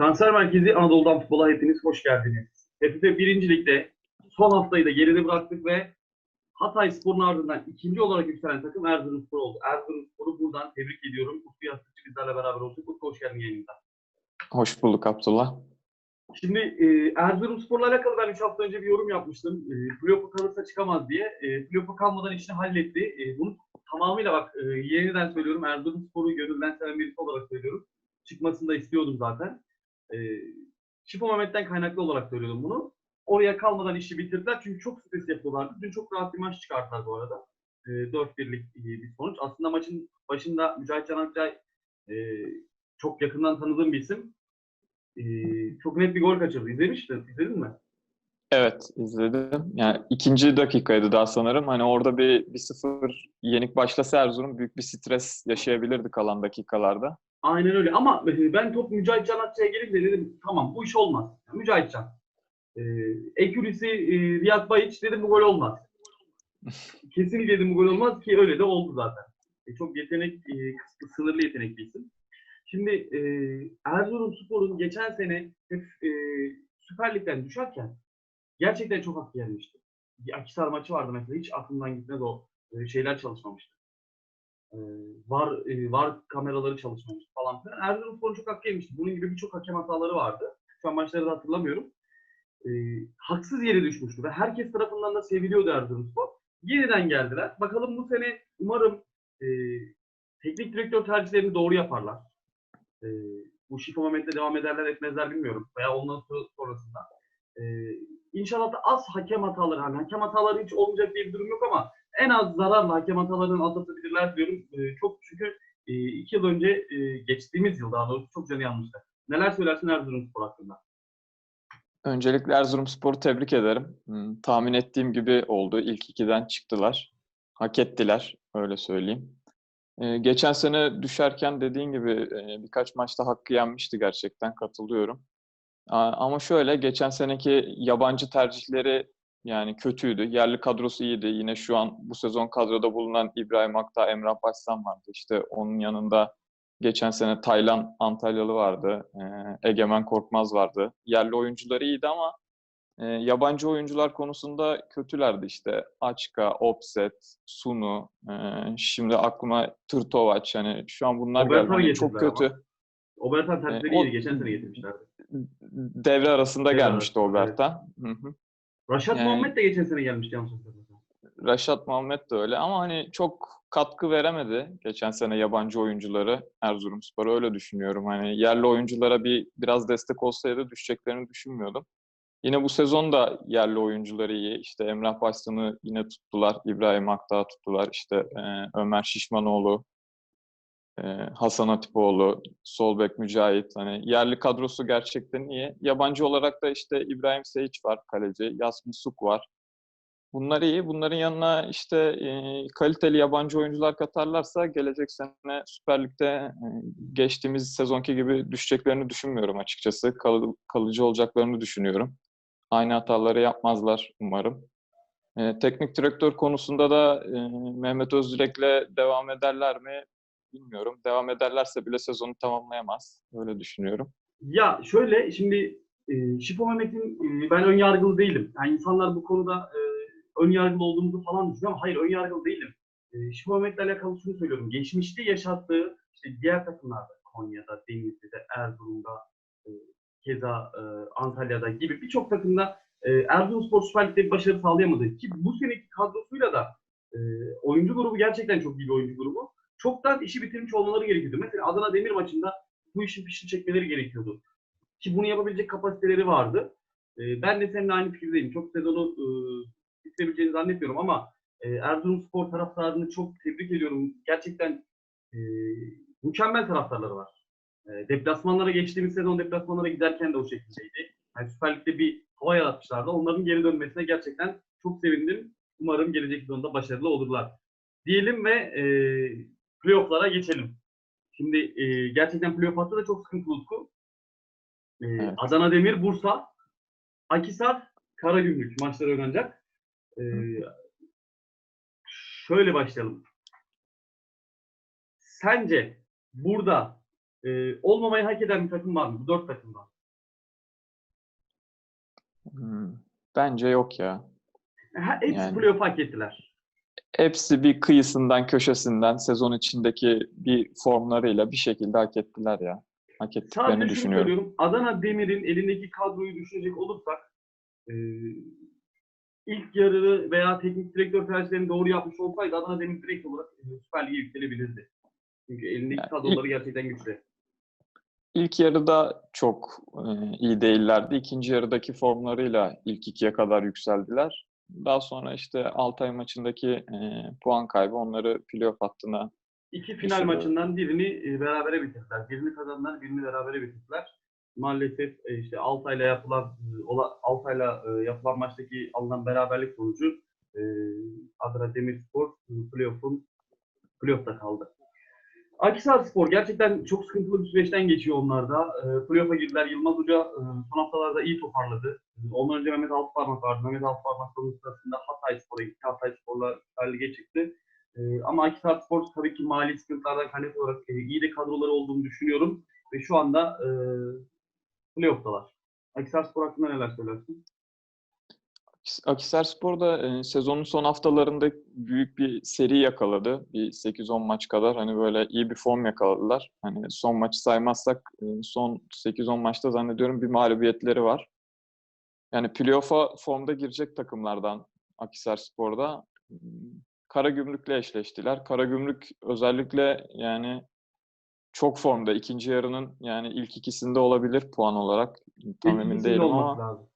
Transfer Merkezi Anadolu'dan futbola hepiniz hoş geldiniz. TFF 1. Lig'de son haftayı da geride bıraktık ve Hatay Spor'un ardından ikinci olarak yükselen takım Erzurumspor oldu. Erzurumspor'u buradan tebrik ediyorum. Utku Yastıkçı bizlerle beraber olsun. Utku hoş geldin yayınımıza. Hoş bulduk Abdullah. Şimdi e, Erzurumspor'la alakalı ben 3 hafta önce bir yorum yapmıştım. E, playoff'a kalırsa çıkamaz diye. E, playoff'a kalmadan işini halletti. E, bunu tamamıyla bak e, yeniden söylüyorum. Erzurumspor'u gönülden seven birisi olarak söylüyorum. Çıkmasını da istiyordum zaten. E, Şifo Mehmet'ten kaynaklı olarak söylüyorum bunu. Oraya kalmadan işi bitirdiler. Çünkü çok stres yapıyorlardı. Dün çok rahat bir maç çıkarttılar bu arada. E, 4-1'lik bir sonuç. Aslında maçın başında Mücahit Can Akçay e, çok yakından tanıdığım bir isim. E, çok net bir gol kaçırdı. İzlemiştin, izledin mi? Evet izledim. Yani ikinci dakikaydı daha sanırım. Hani orada bir, bir sıfır yenik başlasa Erzurum büyük bir stres yaşayabilirdi kalan dakikalarda. Aynen öyle ama ben top Mücahit Can Akçay'a gelince dedim tamam bu iş olmaz. Mücahit Can. E, Ekürisi e, Riyad Bayiç dedim bu gol olmaz. Kesinlikle dedim bu gol olmaz ki öyle de oldu zaten. E, çok yetenek, e, sınırlı yetenek bir isim. Şimdi e, Erzurumspor'un geçen sene hep e, Süper Lig'den düşerken gerçekten çok hak gelmişti. Bir Akisar maçı vardı mesela hiç aklımdan gitmez o e, şeyler çalışmamıştı. E, var e, var kameraları çalışmamıştı falan filan. Erzurumspor'un çok hak yemişti. Bunun gibi birçok hakem hataları vardı. Şu an maçları da hatırlamıyorum. E, haksız yere düşmüştü ve herkes tarafından da seviliyordu Erzurumspor. Yeniden geldiler. Bakalım bu sene umarım e, teknik direktör tercihlerini doğru yaparlar. E, bu Şifo Mehmet'le devam ederler etmezler bilmiyorum. Veya ondan sonra- sonrasında. E, İnşallah da az hakem hataları, hani hakem hataları hiç olmayacak diye bir durum yok ama en az zararla hakem hatalarını atlatabilirler diyorum. E, çok çünkü e, iki yıl önce, e, geçtiğimiz yıl daha doğrusu çok canı yanmıştı. Neler söylersin Erzurumspor hakkında? Öncelikle Erzurumspor'u tebrik ederim. Hmm, Tahmin ettiğim gibi oldu. İlk ikiden çıktılar. Hak ettiler, öyle söyleyeyim. Ee, geçen sene düşerken dediğin gibi e, birkaç maçta hakkı yenmişti gerçekten, katılıyorum. Ama şöyle, geçen seneki yabancı tercihleri yani kötüydü. Yerli kadrosu iyiydi. Yine şu an bu sezon kadroda bulunan İbrahim Akta, Emrah Başsan vardı. İşte onun yanında geçen sene Taylan Antalyalı vardı. Ee, Egemen Korkmaz vardı. Yerli oyuncuları iyiydi ama e, yabancı oyuncular konusunda kötülerdi işte. Açka, Opset, Sunu, e, şimdi aklıma Tırtovaç. Yani şu an bunlar Obertan'ı geldi. Hani çok kötü. Obertan tercihleri E. Geçen sene getirmişlerdi. Devre arasında Devre gelmişti arasında, Obertan. Hı hı. Raşat Yani- Muhammed de geçen sene gelmişti yanlış hatırlamıyorsam. Raşat Muhammed de öyle ama hani çok katkı veremedi geçen sene yabancı oyuncuları Erzurumspor'a öyle düşünüyorum. Hani yerli oyunculara bir biraz destek olsaydı düşeceklerini düşünmüyordum. Yine bu sezon da yerli oyuncuları iyi. İşte Emrah Başsan'ı yine tuttular. İbrahim Akdağ tuttular. İşte e, Ömer Şişmanoğlu, e, Hasan Atipoğlu, Solbek Mücahit. Hani yerli kadrosu gerçekten iyi. Yabancı olarak da işte İbrahim Seyiç var kaleci. Yasmin Suk var. Bunlar iyi. Bunların yanına işte e, kaliteli yabancı oyuncular katarlarsa gelecek sene Süper Lig'de e, geçtiğimiz sezonki gibi düşeceklerini düşünmüyorum açıkçası. Kal- kalıcı olacaklarını düşünüyorum. Aynı hataları yapmazlar umarım. E, teknik direktör konusunda da e, Mehmet Özdilek'le devam ederler mi bilmiyorum. Devam ederlerse bile sezonu tamamlayamaz. Öyle düşünüyorum. Ya şöyle şimdi e, Şifo Mehmet'in e, ben ön yargılı değilim. Yani insanlar bu konuda e, ön yargılı olduğumuzu falan düşünüyor ama hayır ön yargılı değilim. E, Şifo Mehmet'le alakalı şunu söylüyorum. Geçmişte yaşattığı işte diğer takımlarda Konya'da, Denizli'de, Erzurum'da, e, keza e, Antalya'da gibi birçok takımda e, Erzurumspor Süper Lig'de bir başarı sağlayamadı. Ki bu seneki kadrosuyla da e, oyuncu grubu gerçekten çok iyi bir oyuncu grubu. Çoktan işi bitirmiş olmaları gerekiyordu. Mesela Adana Demir maçında bu işin fişini çekmeleri gerekiyordu. Ki bunu yapabilecek kapasiteleri vardı. Ee, ben de seninle aynı fikirdeyim. Çok sezonu e, bitirebileceğini zannetmiyorum ama e, Erzurumspor taraftarını çok tebrik ediyorum. Gerçekten e, mükemmel taraftarları var. E, deplasmanlara geçtiğimiz sezon deplasmanlara giderken de o şekildeydi. Yani Süper Lig'de bir hava yaratmışlardı. Onların geri dönmesine gerçekten çok sevindim. Umarım gelecek sezonda başarılı olurlar. Diyelim ve e, playoff'lara geçelim. Şimdi e, gerçekten playoff hattı da çok sıkıntılı Utku. E, Evet. Adana Demir, Bursa, Akisar, Karagümrük maçları oynanacak. E, şöyle başlayalım. Sence burada e, olmamayı hak eden bir takım var mı? Bu dört takımdan. Hmm, Bence yok ya. Ha, hepsi Yani- playoff hak ettiler. Hepsi bir kıyısından, köşesinden sezon içindeki bir formlarıyla bir şekilde hak ettiler ya. Hak ettiklerini Sadece düşünüyorum. Adana Demir'in elindeki kadroyu düşünecek olursak e, ilk yarı veya teknik direktör tercihlerini doğru yapmış olsaydı Adana Demir direkt olarak e, Süper Lig'e yükselebilirdi. Çünkü elindeki Yani kadroları gerçekten güçlü. İlk yarıda çok e, iyi değillerdi. İkinci yarıdaki formlarıyla ilk ikiye kadar yükseldiler. Daha sonra işte Altay maçındaki e, puan kaybı onları playoff hattına İki final Mesela- maçından birini e, berabere bitirdiler. Birini kazandılar, birini berabere bitirdiler. Maalesef e, işte Altay'la yapılan e, ola- Altay'la e, yapılan maçtaki alınan beraberlik sonucu e, Adana Demirspor playoff'un playoff'ta kaldı. Akhisar Spor gerçekten çok sıkıntılı bir süreçten geçiyor onlar da. E, playoff'a girdiler. Yılmaz Hoca e, son haftalarda iyi toparladı. Ondan önce Mehmet Altıparmak vardı. Mehmet Altıparmak sonun sırasında Hatay Spor'a gitti. Hatay Spor'la Süper Lig'e çıktı. E, ama Akhisar Spor tabii ki mali sıkıntılardan kaynaklı olarak e, iyi de kadroları olduğunu düşünüyorum. Ve şu anda e, playoff'talar. Akhisar Spor hakkında neler söylersin? Akhisarspor da e, sezonun son haftalarında büyük bir seri yakaladı. Bir 8-10 maç kadar hani böyle iyi bir form yakaladılar. Hani son maçı saymazsak e, son 8-10 maçta zannediyorum bir mağlubiyetleri var. Yani playoff'a formda girecek takımlardan Akhisarspor'da m, Karagümrük'le eşleştiler. Karagümrük özellikle yani çok formda. İkinci yarının yani ilk ikisinde olabilir puan olarak. Tam emin değilim ama lazım.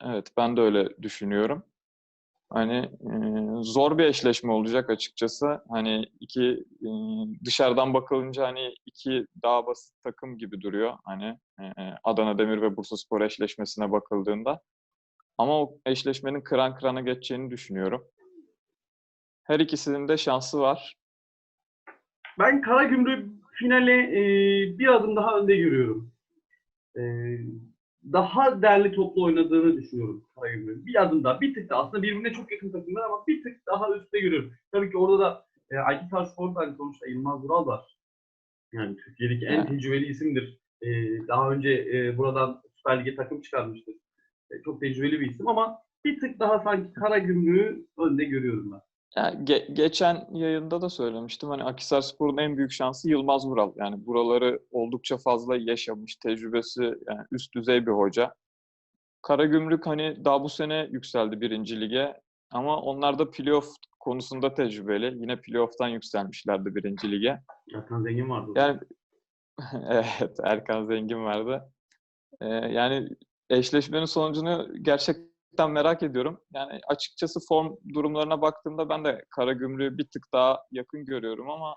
Evet, ben de öyle düşünüyorum. Hani e, zor bir eşleşme olacak açıkçası. Hani iki e, dışarıdan bakılınca hani iki daha basit takım gibi duruyor. Hani e, Adana Demir ve Bursaspor eşleşmesine bakıldığında. Ama o eşleşmenin kıran kırana geçeceğini düşünüyorum. Her ikisinin de şansı var. Ben Karagümrük finale bir adım daha önde görüyorum. Daha derli toplu oynadığını düşünüyorum Karagümrük. Bir adım daha, bir tık daha. Aslında birbirine çok yakın takımlar ama bir tık daha üstte görüyorum. Tabii ki orada da e, Akhisar Spor hani sonuçta Yılmaz Vural var. Yani Türkiye'deki en tecrübeli isimdir. E, daha önce e, buradan Süper Lig'e takım çıkarmıştır. E, çok tecrübeli bir isim ama bir tık daha sanki Karagümrük'ü önde görüyorum ben. Yani ge- geçen yayında da söylemiştim. Hani Akhisarspor'un en büyük şansı Yılmaz Vural. Yani buraları oldukça fazla yaşamış, tecrübesi yani üst düzey bir hoca. Karagümrük hani daha bu sene yükseldi birinci lige. Ama onlar da playoff konusunda tecrübeli. Yine playoff'tan yükselmişlerdi birinci lige. Erkan Zengin vardı. Yani evet Erkan Zengin vardı. Ee, yani eşleşmenin sonucunu gerçekten merak ediyorum. Yani açıkçası form durumlarına baktığımda ben de Karagümrük'ü bir tık daha yakın görüyorum ama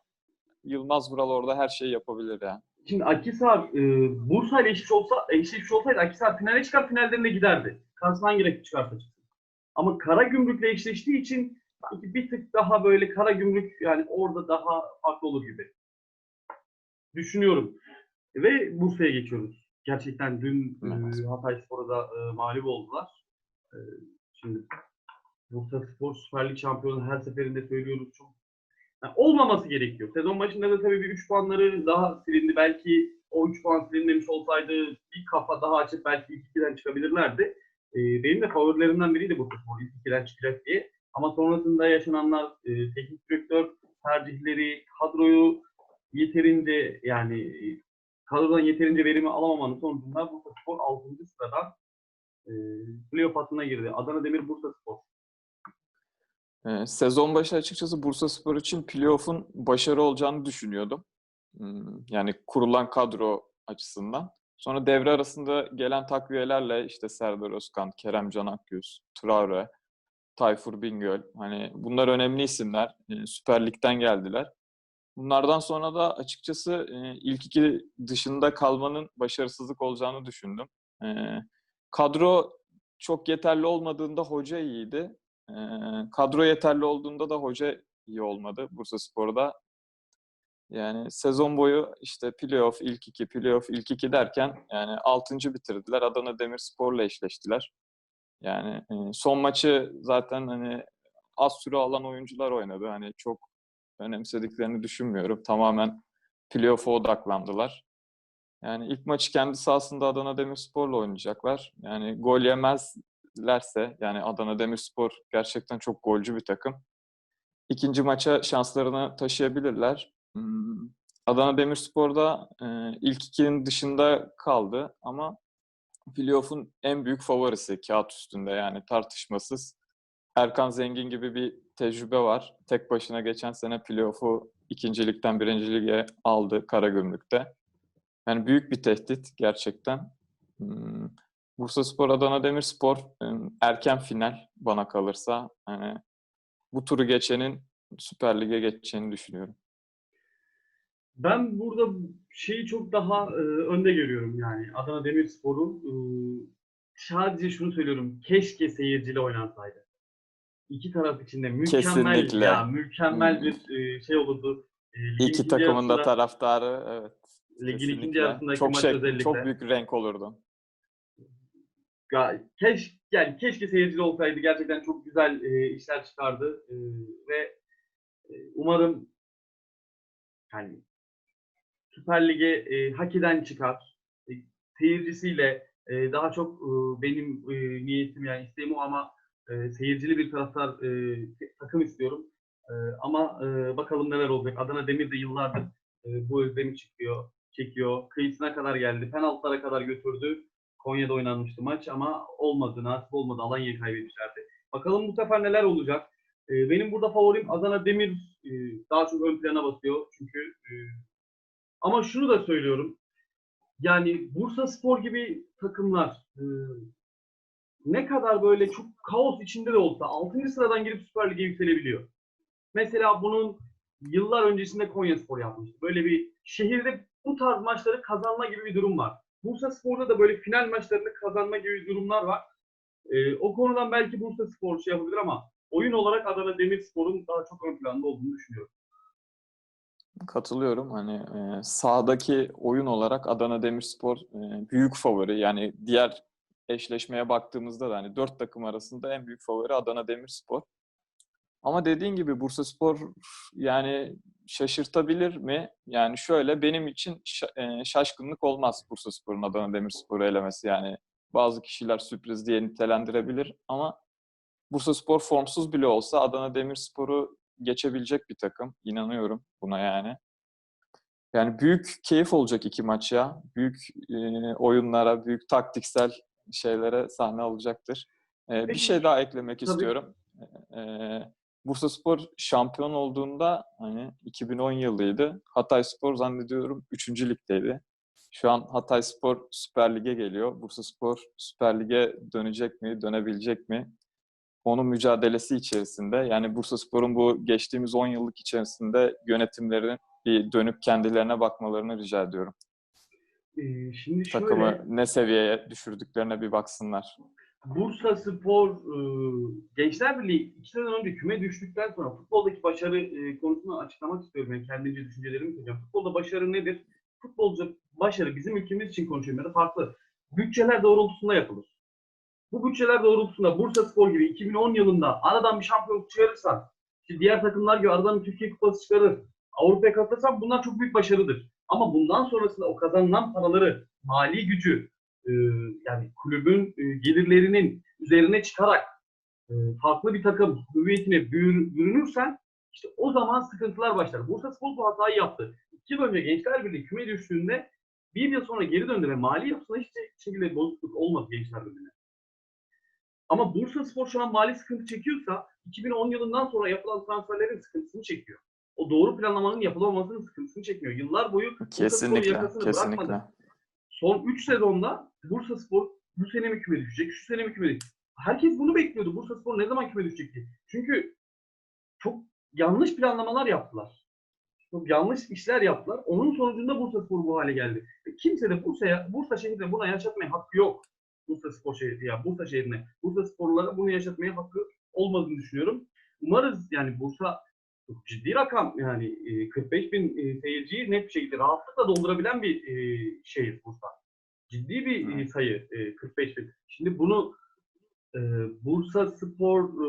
Yılmaz Vural orada her şeyi yapabilir yani. Şimdi Akhisar e, Bursa ile eşleşmiş olsa eşleşmiş olsaydı Akhisar finale çıkar finallerine giderdi. Hangi rakip çıkarsa. Ama Karagümrük'le eşleştiği için sanki bir tık daha böyle Karagümrük yani orada daha farklı olur gibi. Düşünüyorum. Ve Bursa'ya geçiyoruz. Gerçekten dün Evet. e, Hatay Spor'a da e, mağlup oldular. E, şimdi Bursa Spor Süper Lig şampiyonu her seferinde söylüyoruz çok yani olmaması gerekiyor. Sezon başında da tabii bir 3 puanları daha silindi. Belki o 3 puan silinmemiş olsaydı bir kafa daha açıp belki ilk ikiden çıkabilirlerdi. Ee, benim de favorilerimden biriydi bu futbol. İlk ikiden çıkacak diye. Ama sonrasında yaşananlar e, teknik direktör tercihleri, kadroyu yeterince yani e, kadrodan yeterince verimi alamamanın sonucunda Bursa Spor 6. sıradan e, playoff hattına girdi. Adana Demir Bursa Spor. Ee, sezon başı açıkçası Bursaspor için playoff'un başarı olacağını düşünüyordum. Hmm, Yani kurulan kadro açısından. Sonra devre arasında gelen takviyelerle işte Serdar Özkan, Kerem Can Akgüz, Traore, Tayfur Bingöl. Hani bunlar önemli isimler. Ee, Süper Lig'den geldiler. Bunlardan sonra da açıkçası e, ilk iki dışında kalmanın başarısızlık olacağını düşündüm. Kadro çok yeterli olmadığında hoca iyiydi. Kadro yeterli olduğunda da hoca iyi olmadı Bursaspor'da. Yani sezon boyu işte playoff ilk iki, playoff ilk iki derken yani altıncı bitirdiler. Adana Demirspor'la eşleştiler. Yani son maçı zaten hani az süre alan oyuncular oynadı. Hani çok önemsediklerini düşünmüyorum. Tamamen playoff'a odaklandılar. Yani ilk maçı kendi sahasında Adana Demirspor'la oynayacaklar. Yani gol yemezlerse yani Adana Demirspor gerçekten çok golcü bir takım. İkinci maça şanslarını taşıyabilirler. Hmm, Adana Demirspor'da e, ilk ikinin dışında kaldı ama playoff'un en büyük favorisi kağıt üstünde yani tartışmasız. Erkan Zengin gibi bir tecrübe var. Tek başına geçen sene playoff'u ikincilikten birinci lige aldı Karagümrük'te. Yani büyük bir tehdit gerçekten. Hmm, Bursaspor Adana Demirspor ım, erken final bana kalırsa. Yani bu turu geçenin Süper Lig'e geçeceğini düşünüyorum. Ben burada şeyi çok daha e, önde görüyorum yani Adana Demirspor'u. E, sadece şunu söylüyorum. Keşke seyirciyle oynansaydı. İki taraf için de mükemmel Kesinlikle. ya mükemmel Hmm. bir e, şey olurdu. E, İki takımın da taraftarı evet. Ligin ikinci yarısındaki çok maç şey, özellikle. çok büyük renk olurdu. Keş, yani keşke seyircili olsaydı. Gerçekten çok güzel e, işler çıkardı. E, ve e, umarım yani Süper Lig'e e, hak eden çıkar. E, seyircisiyle e, daha çok e, benim e, niyetim yani isteğim o ama e, seyircili bir taraftar e, takım istiyorum. E, ama e, bakalım neler olacak. Adana Demir de yıllardır e, bu özlemi çekiyor, çekiyor. Kıyısına kadar geldi. Penaltılara kadar götürdü. Konya'da oynanmıştı maç ama olmadı, nasip olmadı. Alanya'yı kaybetmişlerdi. Bakalım bu sefer neler olacak. E, benim burada favorim Adana Demir e, daha çok ön plana basıyor. Çünkü e, ama şunu da söylüyorum. Yani Bursa Spor gibi takımlar e, ne kadar böyle çok kaos içinde de olsa 6. sıradan girip Süper Lig'e yükselebiliyor. Mesela bunun yıllar öncesinde Konya Spor yapmıştı. Böyle bir şehirde bu tarz maçları kazanma gibi bir durum var. Bursa Spor'da da böyle final maçlarını kazanma gibi durumlar var. E, o konudan belki Bursa Spor şey yapabilir ama oyun olarak Adana Demirspor'un daha çok ön planda olduğunu düşünüyorum. Katılıyorum. Hani e, sahadaki oyun olarak Adana Demirspor e, büyük favori. Yani diğer eşleşmeye baktığımızda da hani dört takım arasında en büyük favori Adana Demirspor. Ama dediğin gibi Bursaspor yani şaşırtabilir mi? Yani şöyle benim için e, şaşkınlık olmaz Bursaspor'un Adana Demirspor'u elemesi. Yani bazı kişiler sürpriz diye nitelendirebilir ama Bursaspor formsuz bile olsa Adana Demirspor'u geçebilecek bir takım. İnanıyorum buna yani. Yani büyük keyif olacak iki maç ya. Büyük e, oyunlara, büyük taktiksel şeylere sahne alacaktır. E, bir şey daha eklemek tabii. istiyorum. E, Bursaspor şampiyon olduğunda hani 2010 yılıydı. Hatayspor zannediyorum 3. ligdeydi. Şu an Hatayspor Süper Lig'e geliyor. Bursaspor Süper Lig'e dönecek mi, dönebilecek mi? onun mücadelesi içerisinde yani Bursaspor'un bu geçtiğimiz 10 yıllık içerisinde yönetimlerin bir dönüp kendilerine bakmalarını rica ediyorum. E, şimdi şöyle, Takımı ne seviyeye düşürdüklerine bir baksınlar. Bursa Spor e, Gençler Birliği iki sene önce küme düştükten sonra futboldaki başarı e, konusunu açıklamak istiyorum. Ben kendimce düşüncelerimi söyleyeceğim. Futbolda başarı nedir? Futbolcu başarı bizim ülkemiz için konuşuyorum ya da farklı. Bütçeler doğrultusunda yapılır. Bu bütçeler doğrultusunda Bursa Spor gibi 2010 yılında aradan bir şampiyonluk çıkarırsan, işte diğer takımlar gibi aradan bir Türkiye Kupası çıkarır, Avrupa'ya katılırsan bunlar çok büyük başarıdır. Ama bundan sonrasında o kazanılan paraları, mali gücü, e, yani kulübün e, gelirlerinin üzerine çıkarak e, farklı bir takım hüviyetine bürün- bürünürsen işte o zaman sıkıntılar başlar. Bursa Spor bu hatayı yaptı. İki yıl önce Gençler Birliği küme düştüğünde bir yıl sonra geri döndü ve mali yapısında hiç şekilde bozukluk olmadı Gençler Birliği'ne. Ama Bursa Spor şu an mali sıkıntı çekiyorsa 2010 yılından sonra yapılan transferlerin sıkıntısını çekiyor. O doğru planlamanın yapılamamasının sıkıntısını çekiyor. Yıllar boyu Bursa Spor Kesinlikle, yakasını kesinlikle. bırakmadı. Son 3 sezonda Bursa Spor bu sene mi küme düşecek, şu sene mi küme düşecek? Herkes bunu bekliyordu. Bursa Spor ne zaman küme düşecek diye. Çünkü çok yanlış planlamalar yaptılar. Çok yanlış işler yaptılar. Onun sonucunda Bursa Spor bu hale geldi. Ve Kimse de Bursa'ya, Bursa şehrine buna yaşatmaya hakkı yok. Bursa Spor şehri ya Bursa şehrine. Bursa sporlulara bunu yaşatmaya hakkı olmadığını düşünüyorum. Umarız yani Bursa çok ciddi rakam yani e, 45 bin e, seyirciyi net bir şekilde rahatlıkla doldurabilen bir e, şehir Bursa. Ciddi bir Evet. sayı e, 45 bin. Şimdi bunu e, Bursa Spor, e,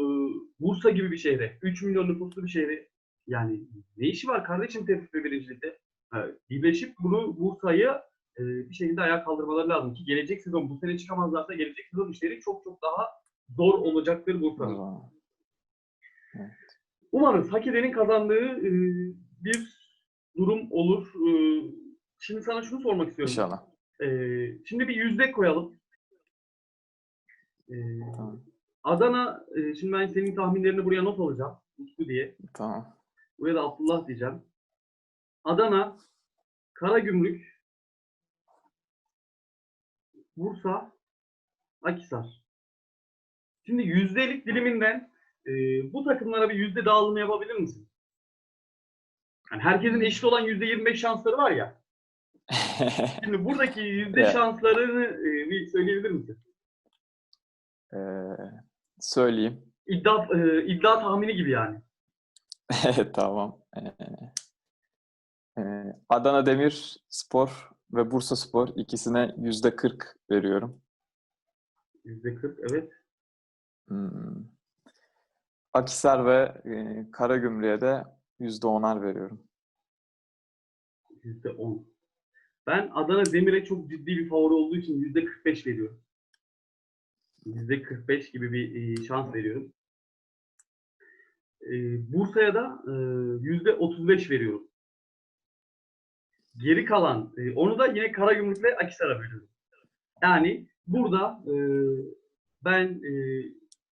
Bursa gibi bir şehre, 3 milyon nüfuslu bir şehre yani ne işi var kardeşim TFF birincilikte? Ha, birleşip bunu Bursa'yı e, bir şekilde ayağa kaldırmaları lazım ki gelecek sezon bu sene çıkamazlarsa gelecek sezon işleri çok çok daha zor olacaktır Bursa'nın. Umarız hak edenin kazandığı e, bir durum olur. E, şimdi sana şunu sormak istiyorum. İnşallah. E, şimdi bir yüzde koyalım. E, Tamam. Adana, e, şimdi ben senin tahminlerini buraya not alacağım. Utku diye. Tamam. Buraya da Abdullah diyeceğim. Adana, Karagümrük, Bursa, Akhisar. Şimdi yüzdelik diliminden e, bu takımlara bir yüzde dağılımı yapabilir misin? Yani herkesin eşit olan yüzde 25 şansları var ya. Şimdi buradaki yüzde Evet. şanslarını e, bir söyleyebilir misin? Ee, söyleyeyim. İddia, e, iddia tahmini gibi yani. tamam. Ee, e, Adana Demir Spor ve Bursa Spor ikisine yüzde 40 veriyorum. Yüzde 40 evet. Hmm. Akhisar ve e, Karagümrük'e de yüzde 10'ar veriyorum. Yüzde 10. Ben Adana Demir'e çok ciddi bir favori olduğu için yüzde 45 veriyorum. Yüzde 45 gibi bir e, şans veriyorum. E, Bursa'ya da e, yüzde 35 veriyorum. Geri kalan, e, onu da yine Karagümrük'le Akhisar'a veriyorum. Yani burada e, ben e,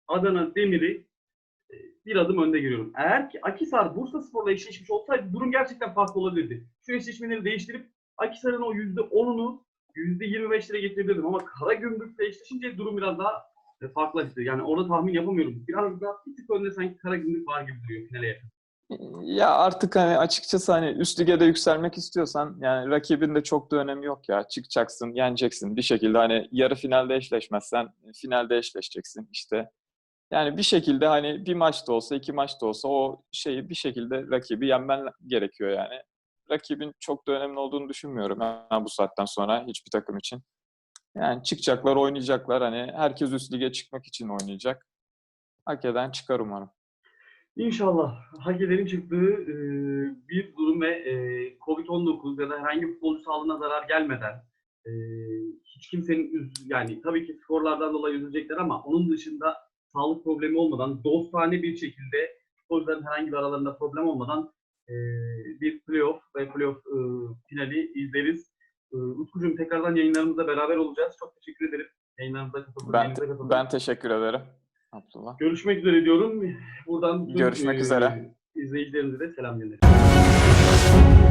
Adana Demir'i e, bir adım önde giriyorum. Eğer ki Akhisar Bursa Spor'la eşleşmiş olsaydı durum gerçekten farklı olabilirdi. Şu eşleşmeleri değiştirip Akhisar'ın o %10'unu %25'lere getirebilirdim ama Karagümrük'le eşleşince durum biraz daha e, farklılaştı. Yani orada tahmin yapamıyorum. Biraz daha bir tık önde sanki Karagümrük var gibi duruyor finale yakın. Ya artık hani açıkçası hani üst lige de yükselmek istiyorsan yani rakibin de çok da önemi yok ya. Çıkacaksın, yeneceksin bir şekilde hani yarı finalde eşleşmezsen finalde eşleşeceksin işte. Yani bir şekilde hani bir maç da olsa iki maç da olsa o şeyi bir şekilde rakibi yenmen gerekiyor yani. Rakibin çok da önemli olduğunu düşünmüyorum yani bu saatten sonra hiçbir takım için. Yani çıkacaklar, oynayacaklar. Hani herkes üst lige çıkmak için oynayacak. Hak eden çıkar umarım. İnşallah hak edenin çıktığı e, bir durum ve e, Covid-19 ya da herhangi bir futbolcu sağlığına zarar gelmeden e, hiç kimsenin üz- yani tabii ki skorlardan dolayı üzülecekler ama onun dışında sağlık problemi olmadan dostane bir şekilde futbolcuların herhangi bir aralarında problem olmadan e, bir playoff ve playoff e, finali izleriz. E, Utkucuğum tekrardan yayınlarımızda beraber olacağız. Çok teşekkür ederim. Yayınlarımıza katıldığın Ben, yayınımıza katıldığın. ben teşekkür ederim Abdullah. Görüşmek üzere diyorum. Buradan bütün, Görüşmek e, üzere. izleyicilerimize de selam gönderelim.